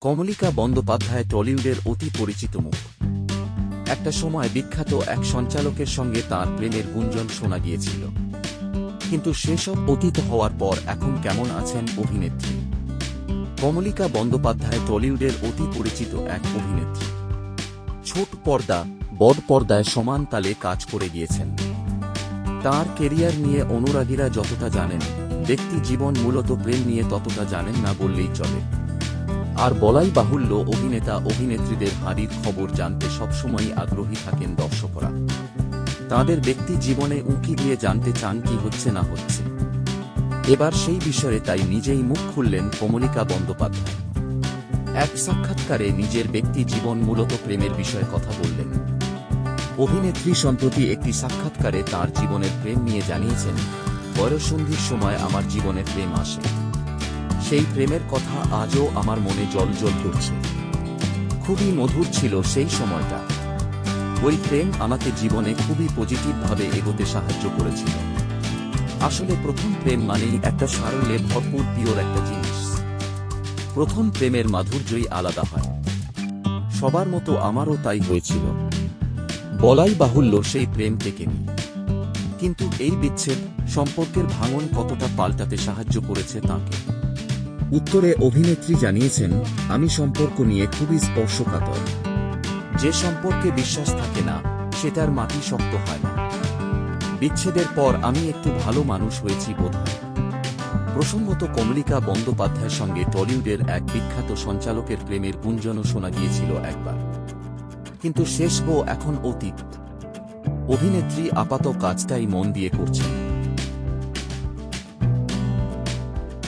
কমলিকা বন্দ্যোপাধ্যায় টলিউডের অতি পরিচিত মুখ। একটা সময় বিখ্যাত এক সঞ্চালকের সঙ্গে তার প্রেমের গুঞ্জন শোনা গিয়েছিল। কিন্তু সেসব অতীত হওয়ার পর এখন কেমন আছেন অভিনেত্রী? কমলিকা বন্দ্যোপাধ্যায় টলিউডের অতি পরিচিত এক অভিনেত্রী। ছোট পর্দা, বড় পর্দায় সমান তালে কাজ করে গিয়েছেন। তার কেরিয়ার নিয়ে অনুরাগীরা যতটা জানেন, ব্যক্তি জীবন মূলত প্রেম নিয়ে ততটা জানেন না বললেই চলে। আর বলাই বাহুল্য অভিনেতা, অভিনেত্রীদের হারির খবর জানতে সবসময়ই আগ্রহী থাকেন দর্শকরা। তাদের ব্যক্তি জীবনে উঁকি দিয়ে জানতে চান কি হচ্ছে না হচ্ছে। এবার সেই বিষয়ে তাই নিজেই মুখ খুললেন কমলিকা বন্দ্যোপাধ্যায়। এক সাক্ষাৎকারে নিজের ব্যক্তি জীবন মূলত প্রেমের বিষয়ে কথা বললেন। অভিনেত্রী সম্প্রতি একটি সাক্ষাৎকারে তার জীবনের প্রেম নিয়ে জানিয়েছেন বয়সন্ধির সময় আমার জীবনে প্রেম আসে। সেই প্রেমের কথা আজও আমার মনে জল জল করছে। খুবই মধুর ছিল সেই সময়টা। ওই প্রেম আমাকে জীবনে খুবই পজিটিভভাবে এগোতে সাহায্য করেছিল। আসলে প্রথম প্রেম মানেই একটা সারলে ভরপুর পিওর একটা জিনিস। প্রথম প্রেমের মাধুর্যই আলাদা হয়। সবার মতো আমারও তাই হয়েছিল। বলাই বাহুল্য সেই প্রেম থেকে নি। কিন্তু এই বিচ্ছেদ সম্পর্কের ভাঙন কতটা পাল্টাতে সাহায্য করেছে তাকে? উত্তরে অভিনেত্রী জানিয়েছেন, আমি সম্পর্ক নিয়ে খুবই স্পর্শকাতর। যে সম্পর্কে বিশ্বাস থাকে না, সেটার মাটি শক্ত হয় না। বিচ্ছেদের পর আমি একটু ভালো মানুষ হয়েছি বোধহয়। প্রসঙ্গত কমলিকা বন্দ্যোপাধ্যায়ের সঙ্গে টলিউডের এক বিখ্যাত সঞ্চালকের প্রেমের গুঞ্জনও শোনা গিয়েছিল একবার। কিন্তু শেষ বউ এখন অতীত। অভিনেত্রী আপাত কাজটাই মন দিয়ে করছেন।